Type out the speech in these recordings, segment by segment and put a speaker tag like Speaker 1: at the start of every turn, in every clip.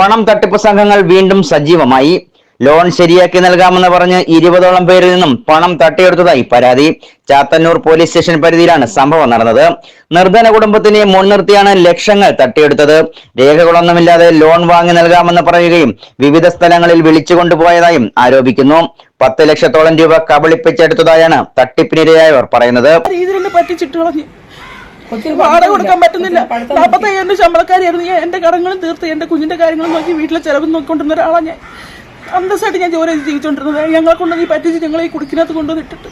Speaker 1: പണം തട്ടിപ്പ് സംഘങ്ങൾ വീണ്ടും സജീവമായി. ലോൺ ശരിയാക്കി നൽകാമെന്ന് പറഞ്ഞ് ഇരുപതോളം പേരിൽ നിന്നും പണം തട്ടിയെടുത്തതായി പരാതി. ചാത്തന്നൂർ പോലീസ് സ്റ്റേഷൻ പരിധിയിലാണ് സംഭവം നടന്നത്. നിർധന കുടുംബത്തിനെ മുൻനിർത്തിയാണ് ലക്ഷങ്ങൾ തട്ടിയെടുത്തത്. രേഖകളൊന്നുമില്ലാതെ ലോൺ വാങ്ങി നൽകാമെന്ന് പറയുകയും വിവിധ സ്ഥലങ്ങളിൽ വിളിച്ചു കൊണ്ടുപോയതായും ആരോപിക്കുന്നു. പത്ത് ലക്ഷത്തോളം രൂപ കബളിപ്പിച്ചെടുത്തതായാണ് തട്ടിപ്പിനിരയായവർ പറയുന്നത്.
Speaker 2: വാടക കൊടുക്കാൻ പറ്റുന്നില്ല. നാൽപ്പത്തയ്യായിരം ശമ്പളക്കാരിയായിരുന്നു. ഞാൻ എന്റെ കടങ്ങളും തീർത്ത് എന്റെ കുഞ്ഞിന്റെ കാര്യങ്ങളും നോക്കി വീട്ടിലെ ചെലവ് നോക്കിക്കൊണ്ടിരുന്ന ഒരാളാണ് ഞാൻ. അന്തസ്സായിട്ട് ഞാൻ ജോലി ചെയ്ത് ഞങ്ങളെ കൊണ്ട് ഈ പറ്റിച്ച് ഞങ്ങളെ ഈ കുടിക്കിനകത്ത് കൊണ്ടുവന്നിട്ടിട്ട്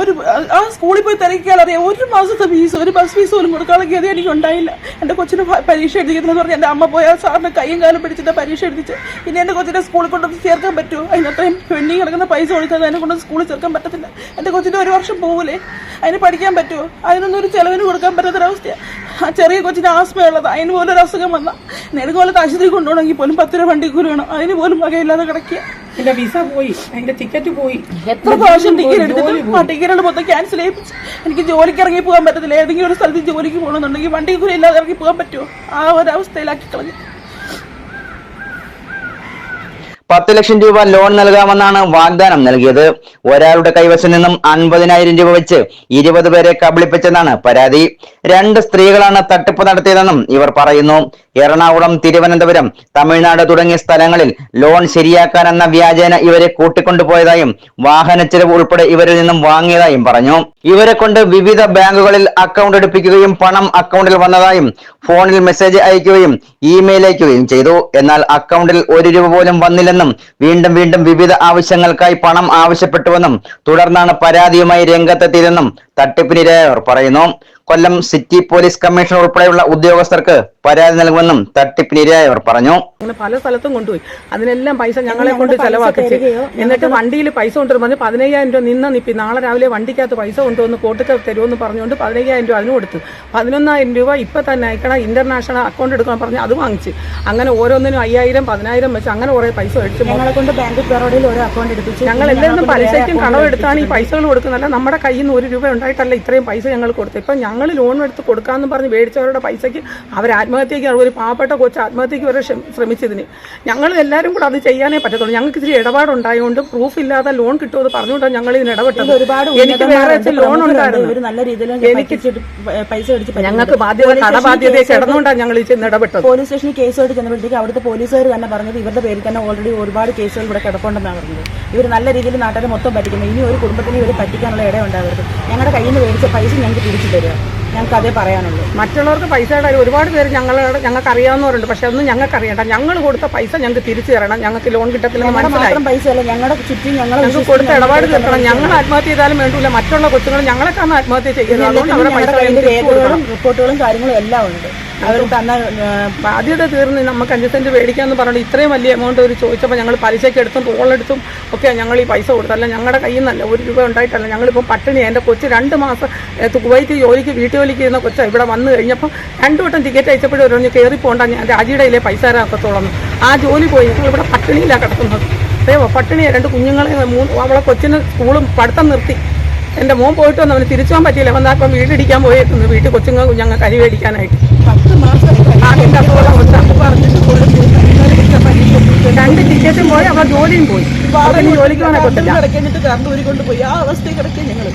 Speaker 2: ഒരു ആ സ്കൂളിൽ പോയി തിരക്കിയാൽ അറിയാം ഒരു മാസത്തെ ഫീസ് ഒരു ബസ് ഫീസ് പോലും കൊടുക്കാനുള്ള ഗതി എനിക്ക് ഉണ്ടായില്ല എന്റെ കൊച്ചിന് പരീക്ഷ എഴുതിക്കുന്നതെന്ന് പറഞ്ഞ് എന്റെ അമ്മ പോയ സാറിന് കൈയും കാലും പിടിച്ചിട്ട് പരീക്ഷ എഴുതിച്ച്. ഇനി എന്റെ കൊച്ചിനെ സ്കൂളിൽ കൊണ്ട് ചേർക്കാൻ പറ്റുമോ? അതിനത്രയും പെണ്ണി കിടക്കുന്ന പൈസ കൊടുക്കാതെ അതിനെ കൊണ്ട് സ്കൂളിൽ ചേർക്കാൻ പറ്റത്തില്ല. എന്റെ കൊച്ചിന്റെ ഒരു വർഷം പോകൂലേ അതിന് പഠിക്കാൻ പറ്റുമോ? അതിനൊന്നും ഒരു ചിലവിന് കൊടുക്കാൻ പറ്റാത്തൊരവസ്ഥയാണ് ആ ചെറിയ കൊച്ചിന് ആസ്മയുള്ളത് അതിന് പോലൊരു അസുഖം വന്നാൽ നെടുങ്കോലത്ത് ആശുപത്രി കൊണ്ടുപോകണമെങ്കിൽ പോലും പത്ത് രൂപ വണ്ടി കൂലി വേണം. അതിന് പോലും വകയില്ലാതെ കിടക്കുക.
Speaker 3: എന്റെ വിസ പോയി. എന്റെ ടിക്കറ്റ് പോയി.
Speaker 2: എത്ര പ്രാവശ്യം ടിക്കറ്റ് എടുത്തിട്ട് ആ ടിക്കറ്റുകൾ മൊത്തം ക്യാൻസൽ ചെയ്യിപ്പിച്ച് എനിക്ക് ജോലിക്ക് ഇറങ്ങി പോകാൻ പറ്റത്തില്ല. ഏതെങ്കിലും ഒരു സ്ഥലത്ത് ജോലിക്ക് പോകണമെന്നുണ്ടെങ്കിൽ വണ്ടി കൂടെ ഇല്ലാതെ ഇറങ്ങി പോകാൻ പറ്റുമോ? ആ ഒരു അവസ്ഥയിലാക്കി കളഞ്ഞു.
Speaker 1: പത്ത് ലക്ഷം രൂപ ലോൺ നൽകാമെന്നാണ് വാഗ്ദാനം നൽകിയത്. ഒരാളുടെ കൈവശം നിന്നും അൻപതിനായിരം രൂപ വെച്ച് ഇരുപത് പേരെ കബളിപ്പിച്ചെന്നാണ് പരാതി. രണ്ട് സ്ത്രീകളാണ് തട്ടിപ്പ് നടത്തിയതെന്നും ഇവർ പറയുന്നു. എറണാകുളം തിരുവനന്തപുരം തമിഴ്നാട് തുടങ്ങിയ സ്ഥലങ്ങളിൽ ലോൺ ശരിയാക്കാനെന്ന വ്യാജേന ഇവരെ കൂട്ടിക്കൊണ്ടുപോയതായും വാഹന ചെലവ് ഉൾപ്പെടെ ഇവരിൽ നിന്നും വാങ്ങിയതായും പറഞ്ഞു. ഇവരെ കൊണ്ട് വിവിധ ബാങ്കുകളിൽ അക്കൗണ്ട് എടുപ്പിക്കുകയും പണം അക്കൗണ്ടിൽ വന്നതായും ഫോണിൽ മെസ്സേജ് അയക്കുകയും ഇമെയിൽ അയക്കുകയും ചെയ്തു. എന്നാൽ അക്കൗണ്ടിൽ ഒരു രൂപ പോലും വന്നില്ലെന്നും വീണ്ടും വീണ്ടും വിവിധ ആവശ്യങ്ങൾക്കായി പണം ആവശ്യപ്പെട്ടുവെന്നും തുടർന്നാണ് പരാതിയുമായി രംഗത്തെത്തിയതെന്നും തട്ടിപ്പിനിരയായവർ പറയുന്നു. കൊല്ലം സിറ്റി പോലീസ് കമ്മീഷണർ ഉൾപ്പെടെയുള്ള ഉദ്യോഗസ്ഥർക്ക് പരാതി നൽകുമെന്നും തട്ടിപ്പിനിരയായവർ പറഞ്ഞു.
Speaker 3: അങ്ങനെ പല സ്ഥലത്തും കൊണ്ടുപോയി. അതിനെല്ലാം പൈസ ഞങ്ങളെ കൊണ്ട് ചെലവാക്കിച്ച്. എന്നിട്ട് വണ്ടിയിൽ പൈസ കൊണ്ടുവരും പറഞ്ഞ് പതിനയ്യായിരം രൂപ നിന്ന നിപ്പി നാളെ രാവിലെ വണ്ടിക്കകത്ത് പൈസ കൊണ്ടുവന്ന് കോട്ടക്ക് തരുമെന്ന് പറഞ്ഞുകൊണ്ട് പതിനയ്യായിരം രൂപ അതിന് കൊടുത്തു. പതിനൊന്നായിരം രൂപ ഇപ്പൊ തന്നെ അയക്കണം ഇന്റർനാഷണൽ അക്കൗണ്ട് എടുക്കണം പറഞ്ഞ് അത് വാങ്ങിച്ച്. അങ്ങനെ ഓരോന്നിനും അയ്യായിരം പതിനായിരം വെച്ച് അങ്ങനെ കുറെ പൈസ അടിച്ചു
Speaker 2: ഞങ്ങളെ കൊണ്ട് ബാങ്ക് ബറോഡയിൽ ഒരു അക്കൗണ്ട് എടുപ്പിച്ചു
Speaker 3: ഞങ്ങൾ എല്ലാവരും പലിശയ്ക്കും കടമെടുത്താണ് ഈ പൈസകൾ കൊടുക്കുന്നതല്ല നമ്മുടെ കയ്യിൽ നിന്ന് ഒരു രൂപ ഉണ്ടായിട്ടല്ല ഇത്രയും പൈസ ഞങ്ങൾ കൊടുത്തു ഇപ്പൊ ഞങ്ങൾ ലോൺ എടുത്ത് കൊടുക്കാമെന്ന് പറഞ്ഞ് മേടിച്ചവരുടെ പൈസയ്ക്ക് അവർ ആത്മഹത്യയ്ക്ക് ഒരു പാവപ്പെട്ട കൊച്ച് ആത്മഹത്യക്ക് വരെ ശ്രമ- ശ്രമിച്ചതിന്. ഞങ്ങൾ എല്ലാവരും കൂടെ അത് ചെയ്യാനേ പറ്റത്തുള്ളൂ. ഞങ്ങൾക്ക് ഇച്ചിരി ഇടപാടുണ്ടായതുകൊണ്ട് പ്രൂഫ് ഇല്ലാതെ ലോൺ കിട്ടുമെന്ന് പറഞ്ഞുകൊണ്ടാണ് ഞങ്ങൾ ഇതിന് ഇടപെട്ടത്.
Speaker 2: ഒരുപാട്
Speaker 3: എനിക്ക് വേറെ ലോൺ ഉണ്ടായിരുന്നു. എനിക്ക്
Speaker 2: പൈസ
Speaker 3: ഞങ്ങൾക്ക് ബാധ്യത കടബാധ്യതയെ കിടന്നുകൊണ്ടാണ് ഞങ്ങൾ ചെന്ന് ഇടപെട്ടത്.
Speaker 2: പോലീസ് സ്റ്റേഷനിൽ കേസുമായിട്ട് ചെന്നപ്പോഴത്തേക്ക് അവിടുത്തെ പോലീസുകാർ തന്നെ പറഞ്ഞത് ഇവരുടെ പേരിൽ തന്നെ ഓൾറെഡി ഒരുപാട് കേസുകൾ ഇവിടെ കിടപ്പുണ്ടെന്നാണ് പറഞ്ഞത്. ഇവർ നല്ല രീതിയിൽ നാട്ടുകാരെ മൊത്തം പറ്റിക്കുന്നത് ഇനി ഒരു കുടുംബത്തിന് ഇവർ പറ്റിക്കാനുള്ള ഇടം ഉണ്ടാകരുത് ഞങ്ങളുടെ കയ്യിൽ നിന്ന് മേടിച്ച പൈസ ഞങ്ങൾക്ക് തിരിച്ചു തരിക. ഞങ്ങൾക്ക് അതേ പറയാനുള്ളൂ.
Speaker 3: മറ്റുള്ളവർക്ക് പൈസ കാര്യം ഒരുപാട് പേര് ഞങ്ങൾ ഞങ്ങൾക്ക് അറിയാവുന്നവരുണ്ട് പക്ഷെ അതൊന്നും ഞങ്ങൾക്ക് അറിയണ്ട. ഞങ്ങൾ കൊടുത്ത പൈസ ഞങ്ങൾക്ക് തിരിച്ചു തരണം. ഞങ്ങൾക്ക് ലോൺ കിട്ടത്തില്ലെന്ന് മനസ്സിലായി.
Speaker 2: മാത്രം പൈസ ഞങ്ങളുടെ ചുറ്റും ഞങ്ങൾ
Speaker 3: ഞങ്ങൾക്ക് കൊടുത്ത ഇടപാട് തീർക്കണം. ഞങ്ങൾ ആത്മഹത്യ ചെയ്താലും വേണ്ടില്ല മറ്റുള്ള കൊച്ചുങ്ങൾ ഞങ്ങളെക്കാണ് ആത്മഹത്യ ചെയ്യുന്നത് അതുകൊണ്ട് അവരുടെ പൈസ
Speaker 2: റിപ്പോർട്ടുകളും കാര്യങ്ങളും എല്ലാം ഉണ്ട്. അവർ തന്ന
Speaker 3: ബാധ്യത തീർന്ന് നമുക്ക് അഞ്ച് സെന്റ് മേടിക്കാമെന്ന് പറഞ്ഞിട്ട് ഇത്രയും വലിയ എമൗണ്ട് അവർ ചോദിച്ചപ്പോൾ ഞങ്ങൾ പലിശയ്ക്ക് എടുത്തും ടോളെടുത്തും ഒക്കെ ഞങ്ങൾ ഈ പൈസ കൊടുത്തല്ല ഞങ്ങളുടെ കയ്യിൽ നിന്നല്ല ഒരു രൂപ ഉണ്ടായിട്ടല്ല. ഞങ്ങളിപ്പോൾ പട്ടിണി എന്റെ കൊച്ച് രണ്ട് മാസം കുവൈറ്റ് ജോലിക്ക് വീട്ടു ജോലിക്ക് ഇരുന്ന കൊച്ചാണ് ഇവിടെ വന്നു കഴിഞ്ഞപ്പോൾ രണ്ടു വട്ടം ടിക്കറ്റ് അയച്ചപ്പോഴും ഒരു കയറി പോകണ്ട ഞാൻ രാജിയുടെ ഇല്ലേ പൈസ തരാക്കത്തോളം ആ ജോലി പോയി. ഞങ്ങൾ ഇവിടെ പട്ടിണിയിലാണ് കിടക്കുന്നത്. അതേവോ പട്ടിണിയെ രണ്ട് കുഞ്ഞുങ്ങളെ മൂന്ന് അവളെ കൊച്ചിന് സ്കൂളും പഠിത്തം നിർത്തി. എന്റെ മോൻ പോയിട്ട് വന്നവന് അവന് തിരിച്ചു പോകാൻ പറ്റിയില്ല. ഇപ്പം വീടിടിക്കാൻ പോയേക്കുന്നു. വീട്ടിൽ കൊച്ചുങ്ങൾ ഞങ്ങൾ കരി മേടിക്കാനായിട്ട്. രണ്ട് ടിക്കറ്റും പോയി. അവളെ ജോലിയും പോയി. ജോലിക്ക്
Speaker 2: കിടക്കിട്ട് കറണ്ട് ഊരിക്കൊണ്ട് കൊണ്ടുപോയി ആ അവസ്ഥയിൽ കിടക്കുക ഞങ്ങൾ.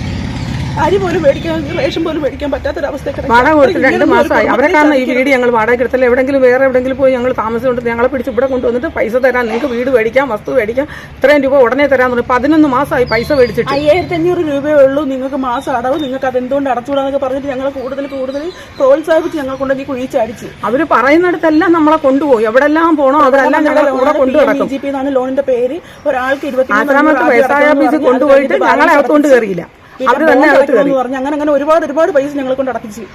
Speaker 2: അരി പോലും മേടിക്കാൻ റേഷൻ പോലും മേടിക്കാൻ പറ്റാത്തൊരവസ്ഥ
Speaker 3: വാടക കൊടുത്ത് രണ്ട് മാസമായി. അവരെ കാരണം ഈ വീട് ഞങ്ങൾ വാടക എടുത്തല്ല? എവിടെങ്കിലും വേറെ എവിടെങ്കിലും പോയി ഞങ്ങൾ താമസിച്ചുകൊണ്ട് ഞങ്ങളെ പിടിച്ച് ഇവിടെ കൊണ്ടുവന്നിട്ട് പൈസ തരാൻ നിങ്ങൾക്ക് വീട് മേടിക്കാം വസ്തു മേടിക്കാം ഇത്രയും രൂപ ഉടനെ തരാൻ പറഞ്ഞു പതിനൊന്ന് മാസമായി പൈസ മേടിച്ചിട്ട്.
Speaker 2: അയ്യായിരത്തി അഞ്ഞൂറ് രൂപയേ ഉള്ളൂ നിങ്ങൾക്ക് മാസം അടവ്. നിങ്ങൾക്ക് അത് എന്തുകൊണ്ട് അടച്ചുകൂടാന്നൊക്കെ പറഞ്ഞിട്ട് ഞങ്ങൾ കൂടുതൽ കൂടുതൽ പ്രോത്സാഹിപ്പിച്ച് ഞങ്ങൾ കൊണ്ടുപോയി കുഴിച്ചടിച്ച്.
Speaker 3: അവർ പറയുന്നിടത്തെല്ലാം നമ്മളെ കൊണ്ടുപോയി. എവിടെല്ലാം പോണോ അതെല്ലാം ഞങ്ങളെ കൂടെ കൊണ്ടു കിടക്കും
Speaker 2: ജി പി എന്നാണ് ലോണിന്റെ പേര്. ഒരാൾക്ക്
Speaker 3: ഇരുപത്തി കൊണ്ടുപോയിട്ട് ഞങ്ങളെ അകത്തോണ്ട് കയറിയില്ല. അവർ തന്നെ
Speaker 2: പറഞ്ഞു അങ്ങനെ അങ്ങനെ ഒരുപാട് ഒരുപാട് പൈസ ഞങ്ങളെ കൊണ്ട് അടപ്പിച്ച്.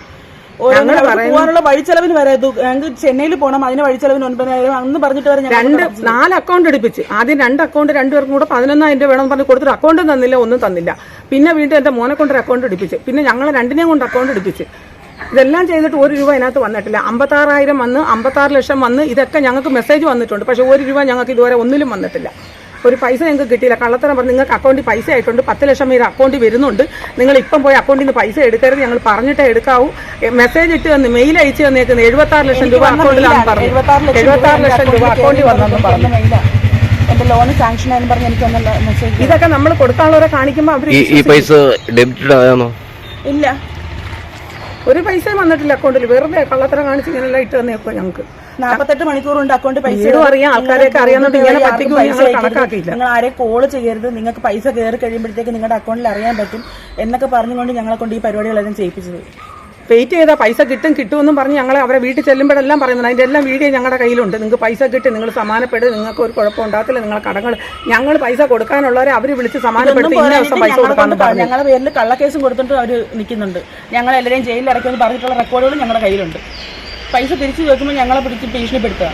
Speaker 2: പോകാനുള്ള വഴിച്ചെലവിന് വരെ ഞങ്ങൾക്ക് ചെന്നൈയിൽ പോകണം അതിന് വഴിച്ചെലവിന് ഒൻപതിനായിരം അന്ന് പറഞ്ഞിട്ട് വരെ
Speaker 3: രണ്ട് നാല് അക്കൗണ്ട് എടുപ്പിച്ച്. ആദ്യം രണ്ട് അക്കൗണ്ട് രണ്ടുപേർക്കും കൂടെ പതിനൊന്നായിരം രൂപ വേണം പറഞ്ഞ് കൊടുത്തിട്ട് അക്കൗണ്ടും തന്നില്ല ഒന്നും തന്നില്ല. പിന്നെ വീണ്ടും എന്റെ മോനെ കൊണ്ട് ഒരു അക്കൗണ്ട് എടുപ്പിച്ച്. പിന്നെ ഞങ്ങൾ രണ്ടിനെയും കൊണ്ട് അക്കൗണ്ട് എടുപ്പിച്ച്. ഇതെല്ലാം ചെയ്തിട്ട് ഒരു രൂപ അതിനകത്ത് വന്നിട്ടില്ല. അമ്പത്താറായിരം വന്ന് അമ്പത്താറ് ലക്ഷം വന്ന് ഇതൊക്കെ ഞങ്ങൾക്ക് മെസ്സേജ് വന്നിട്ടുണ്ട്. പക്ഷെ ഒരു രൂപ ഞങ്ങൾക്ക് ഇതുവരെ ഒന്നിലും വന്നിട്ടില്ല. ഒരു പൈസ ഞങ്ങൾക്ക് കിട്ടിയില്ല. കള്ളത്തരം പറഞ്ഞ് നിങ്ങൾക്ക് അക്കൗണ്ടിൽ പൈസ ആയിട്ടുണ്ട്. പത്ത് ലക്ഷം പേര് അക്കൗണ്ടിൽ വരുന്നുണ്ട്. നിങ്ങൾ ഇപ്പം പോയി അക്കൗണ്ടിൽ നിന്ന് പൈസ എടുക്കരുത്. ഞങ്ങൾ പറഞ്ഞിട്ടേ എടുക്കാവൂ. മെസ്സേജ് ഇട്ട് വന്ന് മെയിൽ അയച്ച് തന്നേക്കുന്നത് എഴുപത്തി ആറ് ലക്ഷം രൂപ അക്കൗണ്ടിലാണ് പറഞ്ഞത്. എഴുപത്തി ആറ് ലക്ഷം രൂപ അക്കൗണ്ടിൽ വന്നു പറഞ്ഞു
Speaker 2: എന്റെ ലോൺ സാങ്ഷൻ ആയെന്ന് പറഞ്ഞ് എനിക്ക് ഒന്നല്ല മെസ്സേജ്
Speaker 3: ഇതൊക്കെ നമ്മൾ കൊടുക്കാനുള്ളവരെ കാണിക്കുമ്പോൾ അവർ
Speaker 4: ഈ ഈ പൈസ ഡെബിറ്റഡ് ആയാണോ
Speaker 2: ഇല്ല.
Speaker 3: ഒരു പൈസയും വന്നിട്ടില്ല അക്കൗണ്ടിൽ വെറുതെ കള്ളത്തരം കാണിച്ച് ഇങ്ങനെല്ലാം ഇട്ട് തന്നേക്കോ ഞങ്ങൾക്ക്.
Speaker 2: നാൽപ്പത്തെട്ട് മണിക്കൂർ കൊണ്ട് അക്കൗണ്ട് പൈസ.
Speaker 3: അറിയാം, ആൾക്കാരെയൊക്കെ
Speaker 2: നിങ്ങൾ
Speaker 3: അറിയാവുന്നതുകൊണ്ട് ഇങ്ങനെ
Speaker 2: ആർക്കും
Speaker 3: പറ്റിക്കും?
Speaker 2: പൈസ
Speaker 3: കണക്കാക്കിയില്ല.
Speaker 2: നിങ്ങൾ ആരെ കോൾ ചെയ്യരുത്. നിങ്ങൾക്ക് പൈസ കയറി കഴിയുമ്പോഴത്തേക്ക് നിങ്ങളുടെ അക്കൗണ്ടിൽ അറിയാൻ പറ്റും. എന്നൊക്കെ പറഞ്ഞുകൊണ്ട് ഞങ്ങളെ കൊണ്ട് ഈ പരിപാടികളെല്ലാം ചെയ്യിപ്പിച്ചത്.
Speaker 3: വെയിറ്റ് ചെയ്താൽ പൈസ കിട്ടും കിട്ടുമെന്നും പറഞ്ഞ് ഞങ്ങളെ അവരെ വീട്ടിൽ ചെല്ലുമ്പോഴെല്ലാം പറയുന്നത് അതിന്റെ എല്ലാം വീഡിയോ ഞങ്ങളുടെ കയ്യിലുണ്ട്. നിങ്ങൾക്ക് പൈസ കിട്ടി നിങ്ങൾ സമാനപ്പെടും നിങ്ങൾക്ക് ഒരു കുഴപ്പം ഉണ്ടാകത്തില്ല നിങ്ങളെ കടങ്ങൾ ഞങ്ങൾ പൈസ കൊടുക്കാനുള്ളവരെ അവർ വിളിച്ച് സമാനപ്പെടുത്തി ഇന്ന ദിവസം പൈസ കൊടുക്കാമെന്ന് പറഞ്ഞു.
Speaker 2: ഞങ്ങളുടെ പേരിൽ കള്ളക്കേസും കൊടുത്തിട്ട് അവർ നിൽക്കുന്നുണ്ട്. ഞങ്ങളെല്ലാവരെയും ജയിലിൽ അടയ്ക്കുമെന്ന് പറഞ്ഞിട്ടുള്ള റെക്കോർഡുകളും ഞങ്ങളുടെ കയ്യിലുണ്ട്. പൈസ തിരിച്ചു ചോദിക്കുമ്പോൾ ഞങ്ങളെ പിടിച്ച് ഭീഷണിപ്പെടുത്തുക.